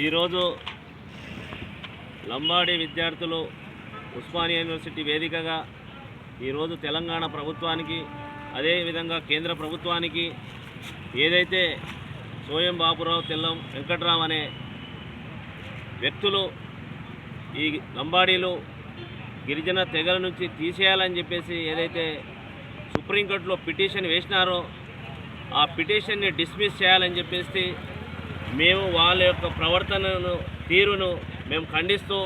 ఈరోజు లంబాడి విద్యార్థులు ఉస్మానియా యూనివర్సిటీ వేదికగా ఈరోజు తెలంగాణ ప్రభుత్వానికి అదేవిధంగా కేంద్ర ప్రభుత్వానికి ఏదైతే సోయం బాపురావు తెల్లం వెంకట్రామ్ అనే వ్యక్తులు ఈ లంబాడీలు గిరిజన తెగల నుంచి తీసేయాలని చెప్పేసి ఏదైతే సుప్రీంకోర్టులో పిటిషన్ వేసినారో ఆ పిటిషన్ని డిస్మిస్ చేయాలని చెప్పేసి మేము వాళ్ళ యొక్క ప్రవర్తనను తీరును మేము ఖండిస్తూ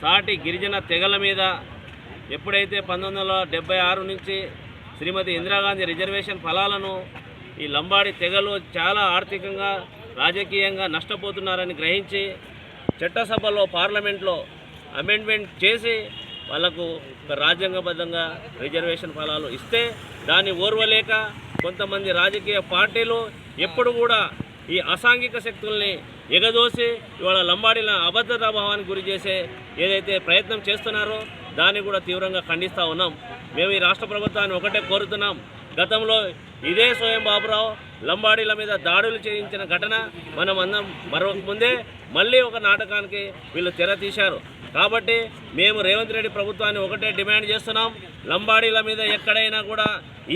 సాటి గిరిజన తెగల మీద ఎప్పుడైతే పంతొమ్మిది వందల డెబ్బై ఆరు నుంచి శ్రీమతి ఇందిరాగాంధీ రిజర్వేషన్ ఫలాలను ఈ లంబాడి తెగలు చాలా ఆర్థికంగా రాజకీయంగా నష్టపోతున్నారని గ్రహించి చట్టసభలో పార్లమెంట్లో అమెండ్మెంట్ చేసి వాళ్ళకు రాజ్యాంగబద్ధంగా రిజర్వేషన్ ఫలాలు ఇస్తే దాన్ని ఓర్వలేక కొంతమంది రాజకీయ పార్టీలు ఎప్పుడు కూడా ఈ అసాంఘిక శక్తుల్ని ఎగదోసి ఇవాళ లంబాడీల అభద్రతా భావానికి గురి చేసే ఏదైతే ప్రయత్నం చేస్తున్నారో దాన్ని కూడా తీవ్రంగా ఖండిస్తూ ఉన్నాం. మేము ఈ రాష్ట్ర ప్రభుత్వాన్ని ఒకటే కోరుతున్నాం. గతంలో ఇదే స్వయం బాబురావు లంబాడీల మీద దాడులు చేయించిన ఘటన మనం అందరం మరొక ముందే మళ్ళీ ఒక నాటకానికి వీళ్ళు తెర తీశారు. కాబట్టి మేము రేవంత్ రెడ్డి ప్రభుత్వాన్ని ఒకటే డిమాండ్ చేస్తున్నాం. లంబాడీల మీద ఎక్కడైనా కూడా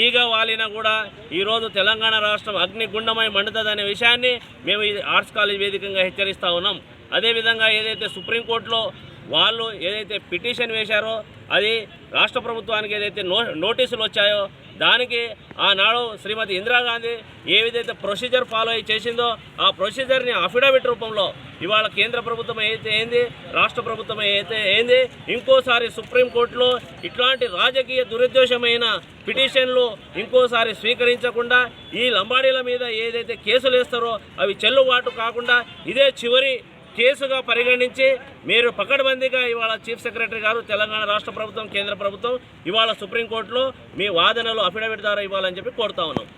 ఈగ వాలినా కూడా ఈరోజు తెలంగాణ రాష్ట్రం అగ్నిగుండమై మండుతుందనే విషయాన్ని మేము ఈ ఆర్ట్స్ కాలేజ్ వేదికగా హెచ్చరిస్తూ ఉన్నాం. అదేవిధంగా ఏదైతే సుప్రీంకోర్టులో వాళ్ళు ఏదైతే పిటిషన్ వేశారో అది రాష్ట్ర ప్రభుత్వానికి ఏదైతే నో నోటీసులు వచ్చాయో దానికి ఆనాడు శ్రీమతి ఇందిరాగాంధీ ఏ విధైతే ప్రొసీజర్ ఫాలో అయి చేసిందో ఆ ప్రొసీజర్ని అఫిడవిట్ రూపంలో ఇవాళ కేంద్ర ప్రభుత్వం అయితే ఏంది రాష్ట్ర ప్రభుత్వం అయితే ఏంది ఇంకోసారి సుప్రీంకోర్టులో ఇట్లాంటి రాజకీయ దురుద్దేశమైన పిటిషన్లు ఇంకోసారి స్వీకరించకుండా ఈ లంబాడీల మీద ఏదైతే కేసులు వేస్తారో అవి చెల్లుబాటు కాకుండా ఇదే చివరి కేసుగా పరిగణించి మీరు పకడ్బందీగా ఇవాళ చీఫ్ సెక్రటరీ గారు తెలంగాణ రాష్ట్ర ప్రభుత్వం కేంద్ర ప్రభుత్వం ఇవాళ సుప్రీంకోర్టులో మీ వాదనలు అఫిడవిట్ ద్వారా ఇవ్వాలని చెప్పి కోరుతా ఉన్నాం.